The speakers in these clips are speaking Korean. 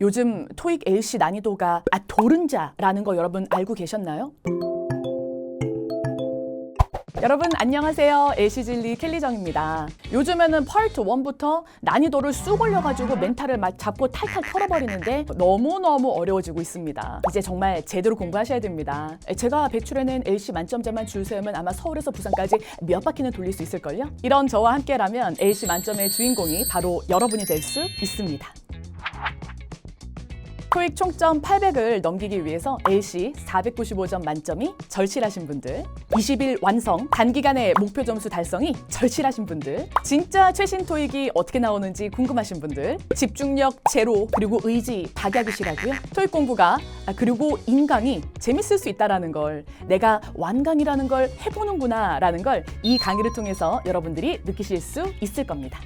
요즘 토익 LC 난이도가 아 도른자라는 거 여러분 알고 계셨나요? 여러분 안녕하세요. LC 진리 켈리정입니다. 요즘에는 파트 1부터 난이도를 쑥 올려가지고 멘탈을 막 잡고 탈탈 털어버리는데 너무너무 어려워지고 있습니다. 이제 정말 제대로 공부하셔야 됩니다. 제가 배출해낸 LC 만점자만 줄 세우면 아마 서울에서 부산까지 몇 바퀴는 돌릴 수 있을걸요? 이런 저와 함께라면 LC 만점의 주인공이 바로 여러분이 될 수 있습니다. 토익 총점 800을 넘기기 위해서 LC 495점 만점이 절실하신 분들, 20일 완성, 단기간에 목표 점수 달성이 절실하신 분들, 진짜 최신 토익이 어떻게 나오는지 궁금하신 분들, 집중력 제로 그리고 의지 박약이시라고요? 토익 공부가 아, 그리고 인강이 재밌을 수 있다라는 걸 내가 완강이라는 걸 해보는구나라는 걸 이 강의를 통해서 여러분들이 느끼실 수 있을 겁니다.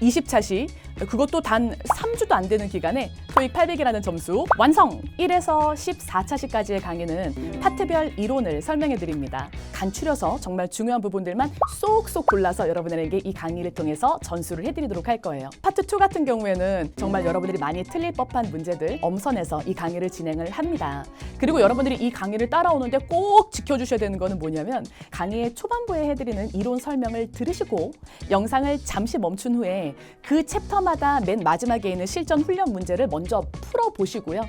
20차 시 그것도 단 3주도 안 되는 기간에 토익 800이라는 점수 완성! 1에서 14차시까지의 강의는 파트별 이론을 설명해 드립니다. 간추려서 정말 중요한 부분들만 쏙쏙 골라서 여러분들에게 이 강의를 통해서 전수를 해드리도록 할 거예요. 파트 2 같은 경우에는 정말 여러분들이 많이 틀릴 법한 문제들 엄선해서 이 강의를 진행을 합니다. 그리고 여러분들이 이 강의를 따라오는데 꼭 지켜주셔야 되는 거는 뭐냐면 강의의 초반부에 해드리는 이론 설명을 들으시고 영상을 잠시 멈춘 후에 그 챕터 마다 맨 마지막에 있는 실전 훈련 문제를 먼저 풀어보시고요.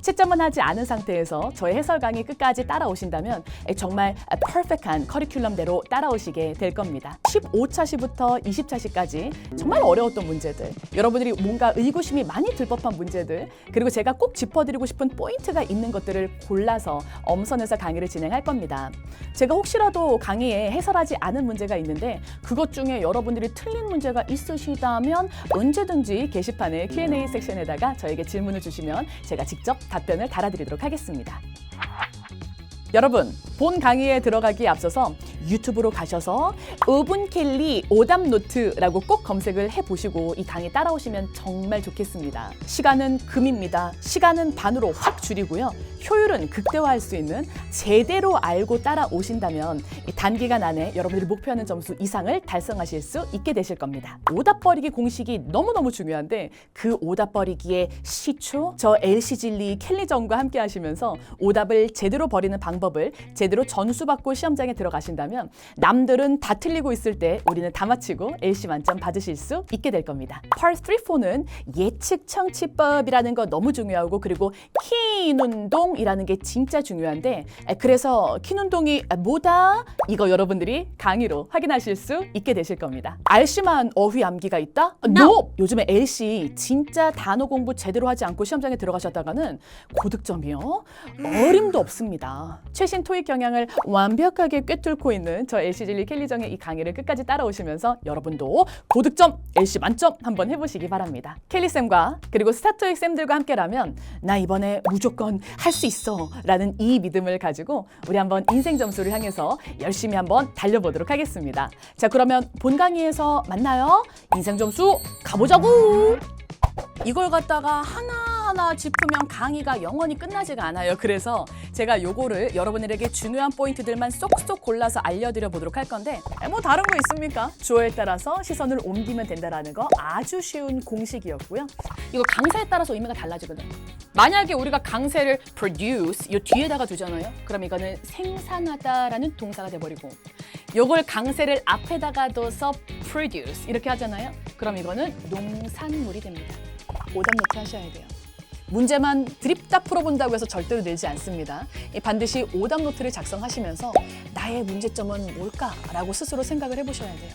채점은 하지 않은 상태에서 저의 해설 강의 끝까지 따라오신다면 정말 퍼펙트한 커리큘럼대로 따라오시게 될 겁니다. 15차 시부터 20차 시까지 정말 어려웠던 문제들, 여러분들이 뭔가 의구심이 많이 들 법한 문제들, 그리고 제가 꼭 짚어드리고 싶은 포인트가 있는 것들을 골라서 엄선해서 강의를 진행할 겁니다. 제가 혹시라도 강의에 해설하지 않은 문제가 있는데 그것 중에 여러분들이 틀린 문제가 있으시다면 언제든지 게시판의 Q&A 섹션에다가 저에게 질문을 주시면 제가 직접 답변을 달아드리도록 하겠습니다. 여러분, 본 강의에 들어가기에 앞서서 유튜브로 가셔서 5분 켈리 오답 노트라고 꼭 검색을 해보시고 이 강의 따라오시면 정말 좋겠습니다. 시간은 금입니다. 시간은 반으로 확 줄이고요. 효율은 극대화할 수 있는 제대로 알고 따라오신다면 이 단기간 안에 여러분들이 목표하는 점수 이상을 달성하실 수 있게 되실 겁니다. 오답 버리기 공식이 너무너무 중요한데 그 오답 버리기의 시초 저 LC 진리 켈리정과 함께 하시면서 오답을 제대로 버리는 방법을 제대로 전수받고 시험장에 들어가신다면 남들은 다 틀리고 있을 때 우리는 다 맞히고 LC 만점 받으실 수 있게 될 겁니다. Part 3, 4는 예측 청취법이라는 거 너무 중요하고 그리고 키 운동이라는 게 진짜 중요한데 에, 그래서 키운동이 뭐다? 이거 여러분들이 강의로 확인하실 수 있게 되실 겁니다. 알씨만 어휘 암기가 있다? No! 요즘에 LC 진짜 단어 공부 제대로 하지 않고 시험장에 들어가셨다가는 고득점이요? 어림도 없습니다. 최신 토익 경향을 완벽하게 꿰뚫고 있는 저 LC 진리 켈리정의 이 강의를 끝까지 따라오시면서 여러분도 고득점 LC 만점 한번 해보시기 바랍니다. 켈리쌤과 그리고 스타토익 쌤들과 함께라면 나 이번에 무조건 할 수 있어 라는 이 믿음을 가지고 우리 한번 인생 점수를 향해서 열심히 한번 달려보도록 하겠습니다. 자 그러면 본 강의에서 만나요. 인생 점수 가보자고! 이걸 갖다가 하나하나 짚으면 강의가 영원히 끝나지가 않아요. 그래서 제가 요거를 여러분들에게 중요한 포인트들만 쏙쏙 골라서 알려드려 보도록 할 건데 뭐 다른 거 있습니까? 주어에 따라서 시선을 옮기면 된다라는 거 아주 쉬운 공식이었고요. 이거 강세에 따라서 의미가 달라지거든요. 만약에 우리가 강세를 produce 요 뒤에다가 두잖아요. 그럼 이거는 생산하다라는 동사가 돼버리고 요걸 강세를 앞에다가 둬서 produce 이렇게 하잖아요. 그럼 이거는 농산물이 됩니다. 오답 노트 하셔야 돼요. 문제만 드립다 풀어본다고 해서 절대로 늘지 않습니다. 이 반드시 오답 노트를 작성하시면서 나의 문제점은 뭘까라고 스스로 생각을 해보셔야 돼요.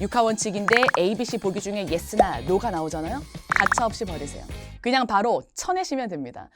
육하 원칙인데 A, B, C 보기 중에 yes나 no가 나오잖아요. 가차 없이 버리세요. 그냥 바로 쳐내시면 됩니다.